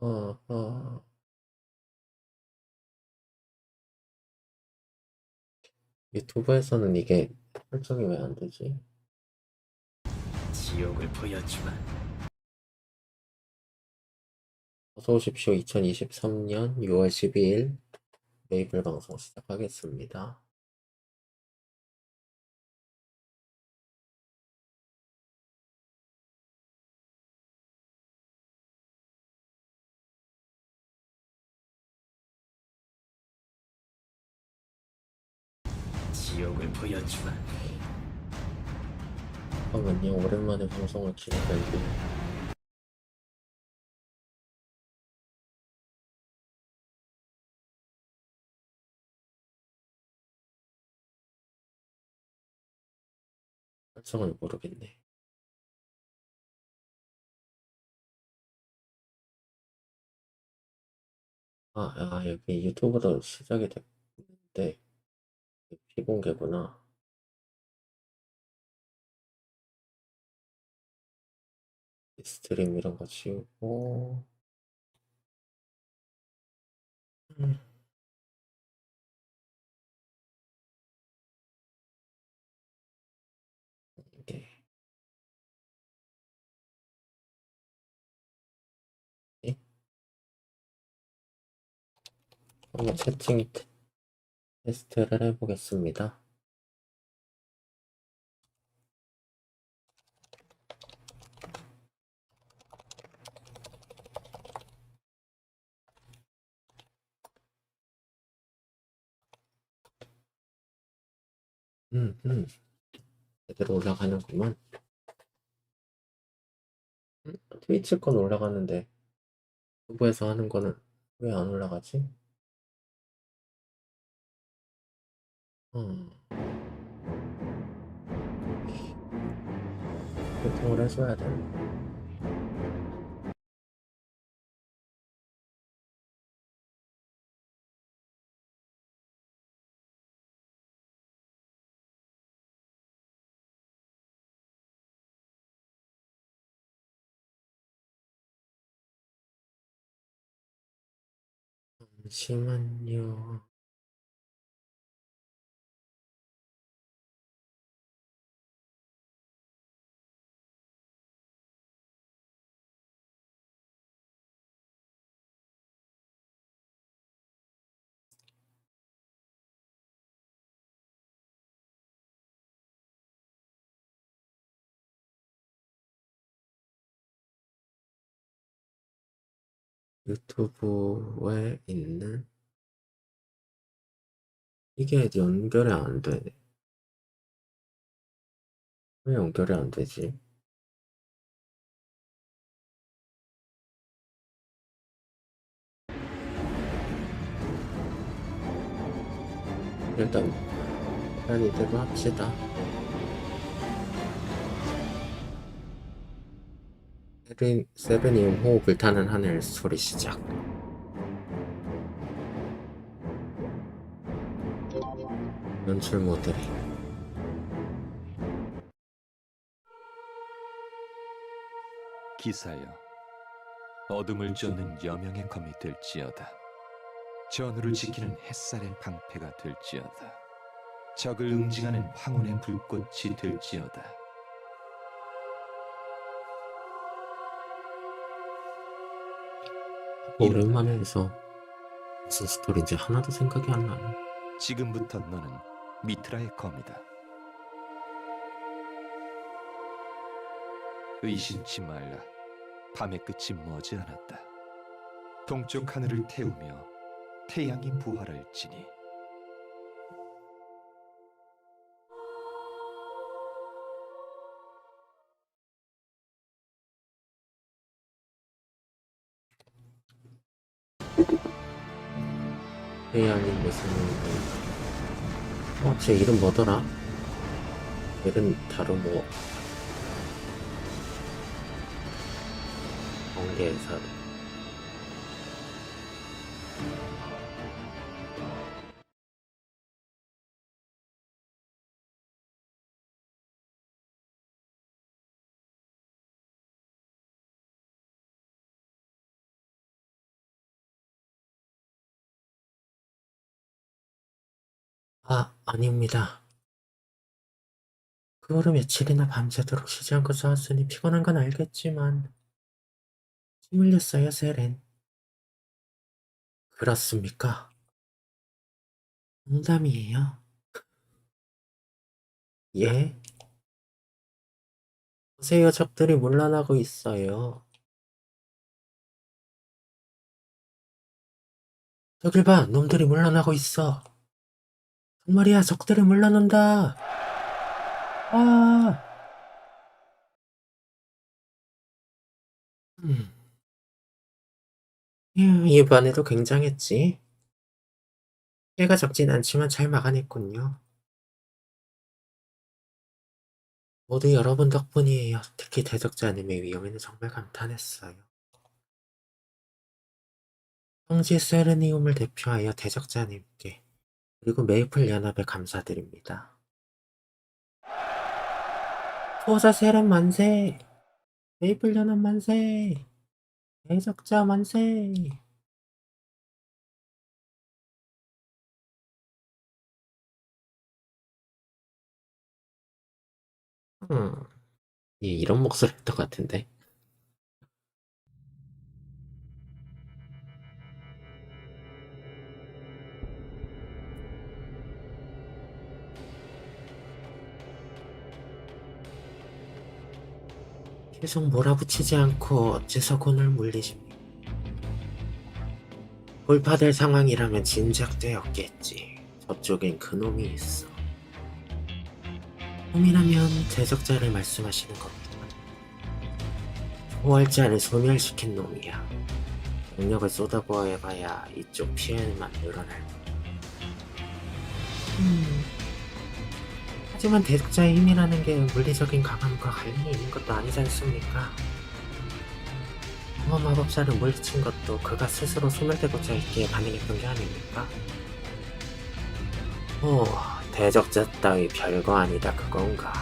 어, 어. 유튜브에서는 이게 설정이 왜 안 되지? 지옥을 보여주마. 어서 오십시오. 2023년 6월 12일 메이플 방송 시작하겠습니다. 지옥을 보여주마. 잠깐만요. 오랜만에 방송을 키니까 이게 설정을 모르겠네. 아, 아, 여기 유튜브도 시작이 됐는데 비공개구나. 스트림 이런 거 지우고 음. 한번 채팅 테- 테스트를 해보겠습니다. 음, 음. 제대로 올라가는구만. 음, 트위치 건 올라가는데 유튜브에서 하는 거는 왜 안 올라가지? 음. 교통을 해줘야 돼. 잠시만요. 유튜브에 있는 이게 연결이 안 되네. 왜 연결이 안 되지? 일단 일단 이대로 합시다. 세븐, 세븐이 호흡을 타는 하늘 소리 시작. 연출 모드래. 기사여, 어둠을 쫓는 여명의 검이 될지어다. 전우를 지키는 햇살의 방패가 될지어다. 적을 응징하는 황혼의 불꽃이 될지어다. 오랜만에 해서 무슨 스토리인지 하나도 생각이 안 나네. 지금부터 너는 미트라의 검이다. 의심치 말라. 밤의 끝이 머지 않았다. 동쪽 하늘을 태우며 태양이 부활할지니 태양이 무슨 어, 제 이름 뭐더라? 이름 다루모 번개사 아, 아닙니다. 그 후로 며칠이나 밤새도록 쉬지 않고 싸웠으니 피곤한 건 알겠지만 침 흘렸어요, 세렌. 그렇습니까? 농담이에요. 예? 보세요, 적들이 물러나고 있어요. 저길 봐, 놈들이 물러나고 있어. 정말이야, 적들이 물러난다. 아. 음. 휴, 이번에도 굉장했지. 피해가 적진 않지만 잘 막아냈군요. 모두 여러분 덕분이에요. 특히 대적자님의 위험에는 정말 감탄했어요. 성지 세르니움을 대표하여 대적자님께 그리고 메이플 연합에 감사드립니다. 소자 세렌 만세! 메이플 연합 만세! 대적자 만세! 음, 예, 이런 목소리였던 것 같은데. 계속 몰아붙이지 않고 어째서 곤을 물리십니까? 돌파될 상황이라면 진작되었겠지. 저쪽엔 그놈이 있어. 놈이라면 대적자를 말씀하시는 겁니다. 호월자를 소멸시킨 놈이야. 병력을 쏟아부어해봐야 이쪽 피해만 늘어날 거야. 음. 하지만 대적자의 힘이라는 게 물리적인 강함과 관련이 있는 것도 아니지 않습니까? 뭐 마법사를 물리친 것도 그가 스스로 소멸되고자 있기에 가능했던 게 아닙니까? 오, 대적자 따위 별거 아니다 그건가?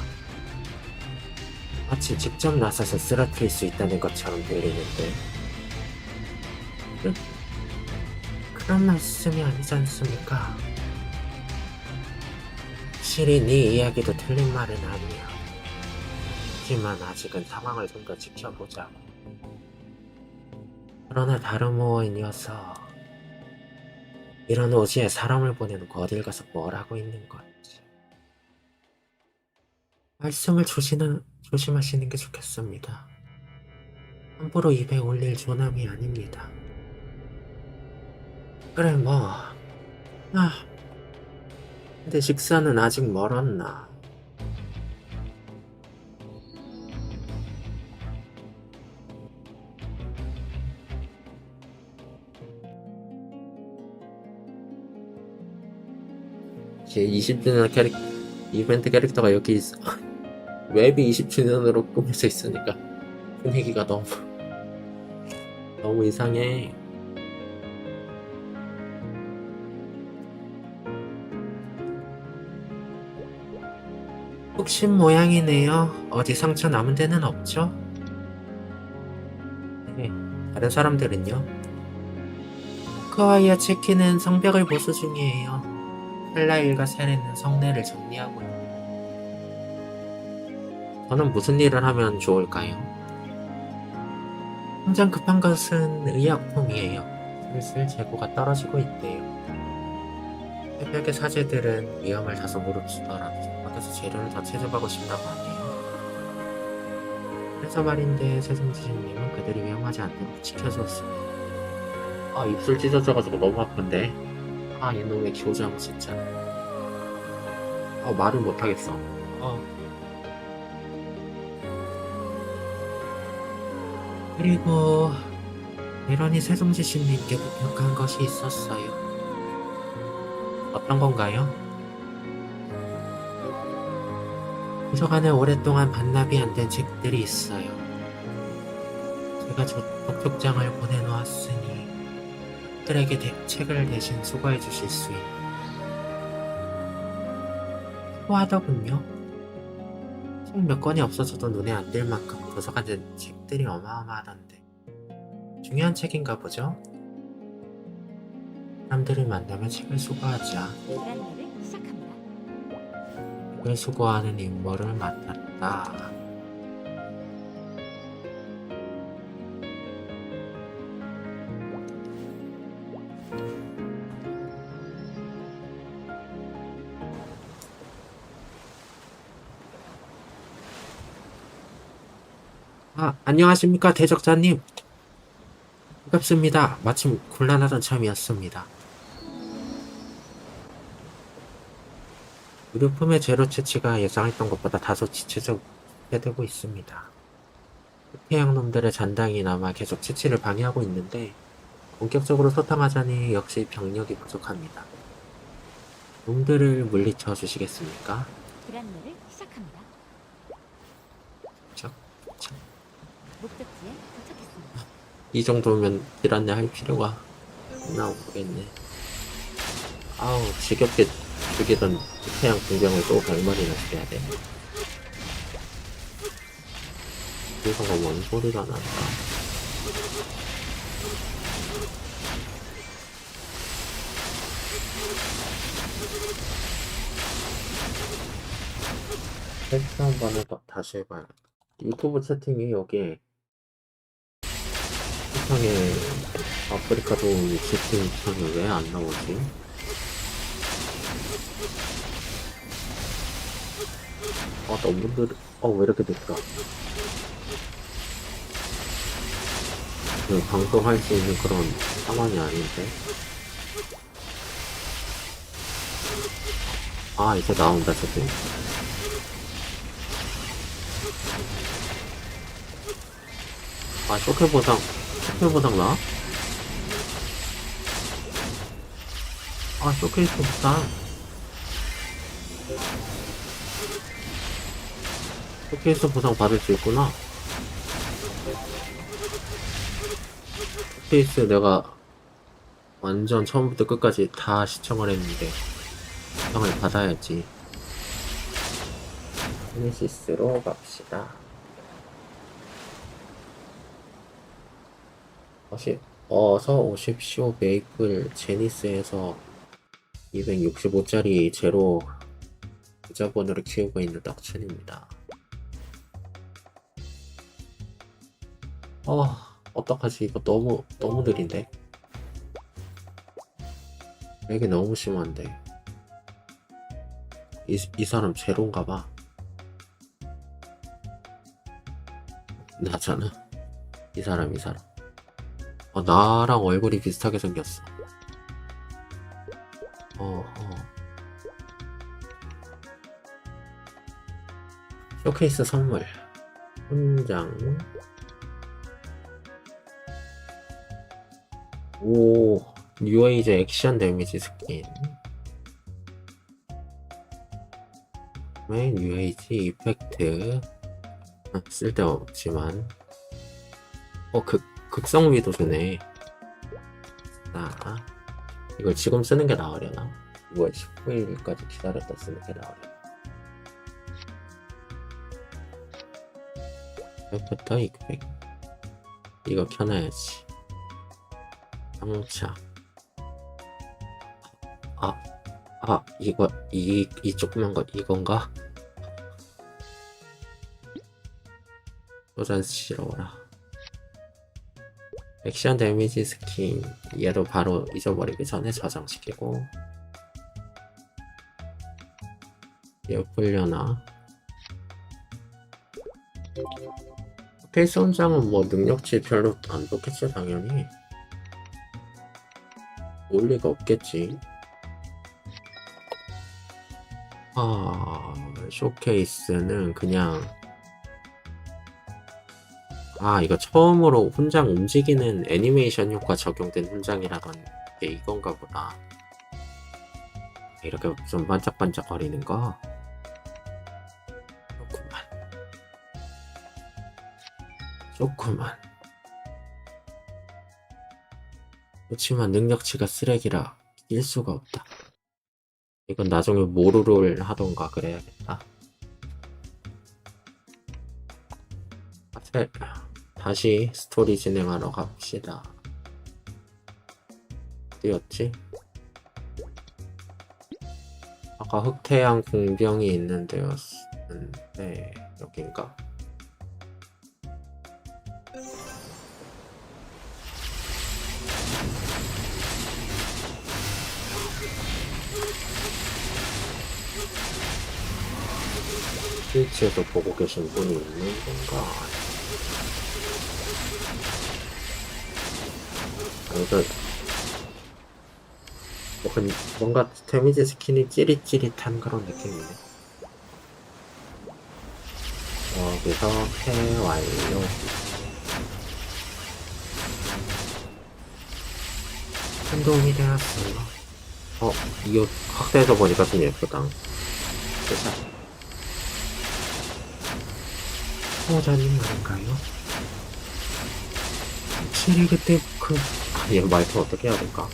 마치 직접 나서서 쓰러뜨릴 수 있다는 것처럼 들리는데 그, 그런 말씀이 아니지 않습니까? 확실히 네 이야기도 틀린 말은 아니야. 하지만 아직은 상황을 좀 더 지켜보자고. 그러나 이 녀석 이런 오지에 사람을 보내놓고 어딜 가서 뭘 하고 있는 건지 말씀을 조시는, 조심하시는 게 좋겠습니다. 함부로 입에 올릴 조남이 아닙니다. 그래 뭐 아, 근데 식사는 아직 멀었나? 제 20주년 캐릭 이벤트 캐릭터가 여기 있어. 웹이 20주년으로 꾸며져 있으니까 분위기가 너무 너무 이상해. 흑심 모양이네요. 어디 상처 남은 데는 없죠? 네, 다른 사람들은요? 크와이와 체키는 성벽을 보수 중이에요. 헬라일과 세레는 성내를 정리하고 있고 저는 무슨 일을 하면 좋을까요? 당장 급한 것은 의약품이에요. 슬슬 재고가 떨어지고 있대요. 새벽의 사제들은 위험을 다소 무릅쓰더라도 밖에서 재료를 더 채집하고 싶다고 하네요. 그래서 말인데 세종지신님은 그들이 위험하지 않도록 지켜줬습니다. 아 입술 찢어져가지고 너무 아픈데 아 이놈의 교장 진짜 아 말을 못하겠어 어. 그리고 이런이 세종지신님께 부탁한 것이 있었어요 어떤 건가요? 도서관에 오랫동안 반납이 안 된 책들이 있어요. 제가 저 독촉장을 보내놓았으니 그들에게 대- 책을 대신 수거해 주실 수 있는 후하더군요. 책 몇 권이 없어져도 눈에 안띌 만큼 도서관에 책들이 어마어마하던데 중요한 책인가 보죠? 사람들을 만나면 책을 수거하자. 마지막을 수고하는 임무를 맡았다. 아, 안녕하십니까, 대적자님. 반갑습니다. 마침 곤란하던 참이었습니다. 의료품의 제로 채취가 예상했던 것보다 다소 지체되고 있습니다. 태양 놈들의 잔당이 남아 계속 채취를 방해하고 있는데 본격적으로 소탕하자니 역시 병력이 부족합니다. 놈들을 물리쳐 주시겠습니까? 불안내를 시작합니다. 자, 자, 목적지에 도착했습니다. 이 정도면 딜안내 할 필요가 없나 모르겠네. 아우 지겹게 죽이던 태양 공병을 또 100마리나 죽여야 돼. 여기서가 뭔 소리가 난다. 테스트 한 번 해봐, 다시 해봐야겠다. 유튜브 채팅이 여기에 세상에 아프리카 도우미 채팅창이 왜 안 나오지? 아, 너무 느려. 어, 왜 이렇게 늦다. 그 방송할 수 있는 그런 상황이 아닌데. 아, 이제 나온다, 채팅. 아, 쇼케 보상, 쇼케 보상 나? 아, 쇼케이스 보상. 쇼케이스 보상 받을 수 있구나. 쇼케이스 내가 완전 처음부터 끝까지 다 시청을 했는데, 시청을 받아야지. 피니시스로 갑시다. 어시, 어서 오십시오. 메이플 제니스에서 265짜리 제로 부자본으로 키우고 있는 덕춘입니다. 어, 어떡하지? 이거 너무, 너무 느린데? 이게 너무 심한데. 이, 이 사람 제로인가 봐. 나잖아. 이 사람, 이 사람. 어, 나랑 얼굴이 비슷하게 생겼어. 어, 어. 쇼케이스 선물. 훈장. 오, 뉴에이즈 액션 데미지 스킨. 맨 뉴에이즈 이펙트. 아, 쓸데없지만. 어, 극, 극성 위도 주네. 자, 이걸 지금 쓰는 게 나으려나? 6월 19일까지 기다렸다 쓰는 게 나으려나? 이것부터 200. 이거 켜놔야지. 상차. 아, 아, 이거, 이, 이 조그만 거, 이건가? 싫어라. 액션 데미지 스킨 얘도 바로 잊어버리기 전에 저장시키고 얘 풀려나 페이스 원장은 뭐 능력치 별로 안 좋겠지 당연히 올 리가 없겠지 아 쇼케이스는 그냥 아, 이거 처음으로 훈장 움직이는 애니메이션 효과 적용된 훈장이라던 게 이건가 보다. 이렇게 좀 반짝반짝거리는 거. 좋구만. 좋구만. 그렇지만 능력치가 쓰레기라 낄 수가 없다. 이건 나중에 모루를 하던가 그래야겠다. 아, 다시 스토리 진행하러 갑시다. 어디였지? 아까 흑태양 공병이 있는 데였는데 여긴가? 트위치에서 보고 계신 분이 있는 건가? 아, 이거 뭐 그, 뭔가 데미지 스킨이 찌릿찌릿한 그런 느낌이네. 여기서 폐 완료. 큰 도움이 되었어요. 어, 이거 확대해서 보니까 좀 예쁘다. 세 상. 호자님 말인가요? 확실히 그때 그, 아, 얘 말투 어떻게 해야 될까?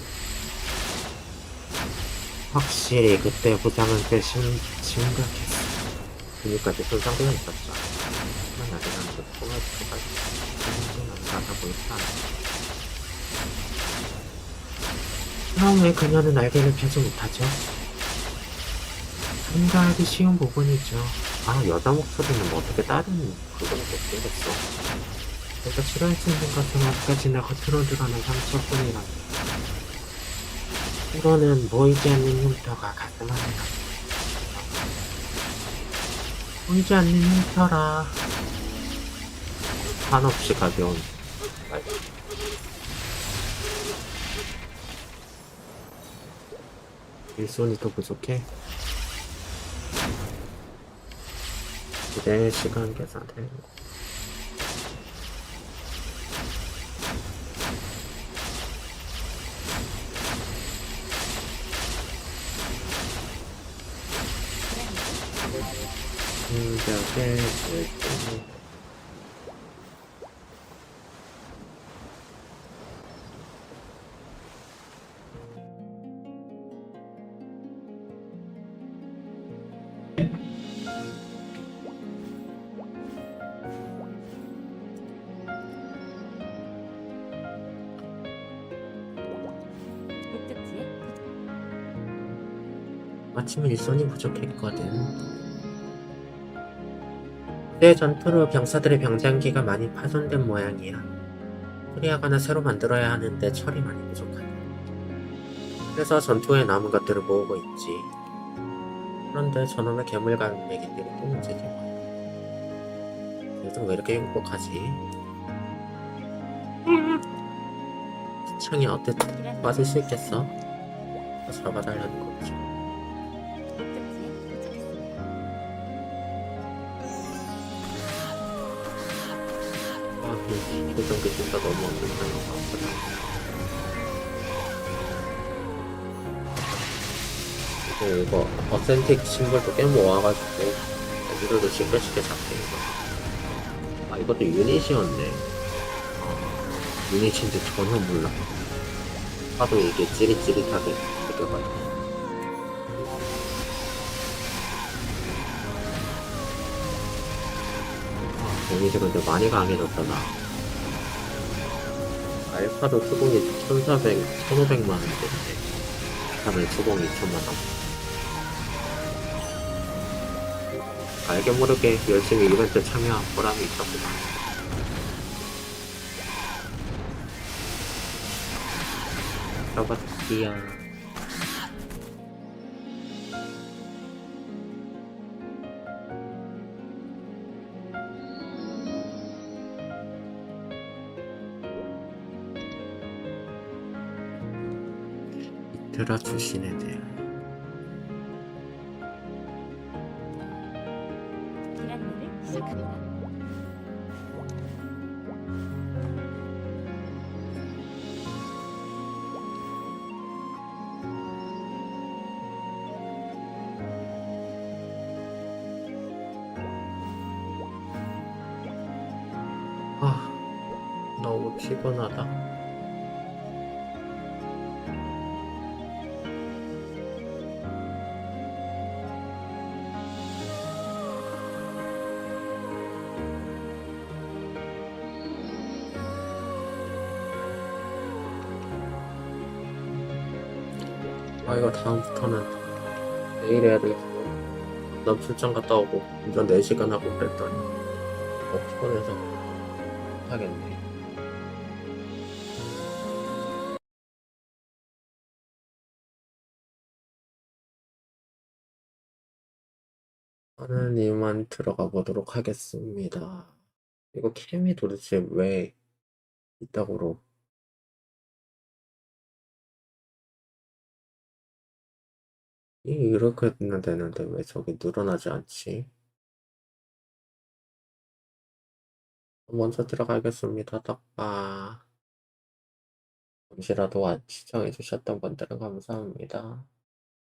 확실히 그때 부상은 꽤 심, 심각했어. 근육까지 손상되어 있었죠. 하지만 아직은 그 나가 보이지 않아. 그럼 왜 그녀는 날개를 펴지 못하죠? 참가하기 쉬운 부분이죠. 아, 여자 목소리는 뭐 어떻게 다른 그거는 못 되겠어. 내가 치료할 수 있는 것은 어디까지나 겉으로 드러난 상처뿐이라. 이거는 보이지 않는 흉터가 가슴 안에 가. 보이지 않는 흉터라. 한없이 가벼운 말. 일손이 더 부족해. 내 시간 계산되는 거. 신기하게 마침 일손이 부족했거든. 그때 전투로 병사들의 병장기가 많이 파손된 모양이야. 수리하거나 새로 만들어야 하는데 철이 많이 부족하다. 그래서 전투에 남은 것들을 모으고 있지. 그런데 저놈의 괴물 갈매기들이 또 뭐야. 요즘 왜 이렇게 행복하지? 시청이 어땠든 빠질 수 있겠어? 잡아달라는 거지. 이 고정기 진짜 너무 없는 것 같거든. 이거, 어센틱 심볼도 꽤 모아가지고, 애들도 쉽게 쉽게 잡히는 거. 아, 이것도 유닛이었네. 아, 유닛인지 전혀 몰라. 하도 이게 찌릿찌릿하게 느껴가지고. 아, 데미지 근데 많이 강해졌다, 나. 알파도 수공이 1400, 1500만 원인데, 다음에 수공 2천만 원. 알게 모르게 열심히 이벤트 참여한 보람이 있었구나. 잡았디야. 이트라 출신에 시작합니다. 아, 너무 피곤하다. 다음부터는 내일 해야 되겠어. 난 출장 갔다 오고 운전 4시간 하고 그랬더니 어, 피곤해서 못하겠네. 하나님만 들어가 보도록 하겠습니다. 이거 캠이 도대체 왜 이따구로 이 이렇게 되면 되는데 왜 저기 늘어나지 않지? 먼저 들어가겠습니다. 떡바. 잠시라도 와- 시청해주셨던 분들은 감사합니다.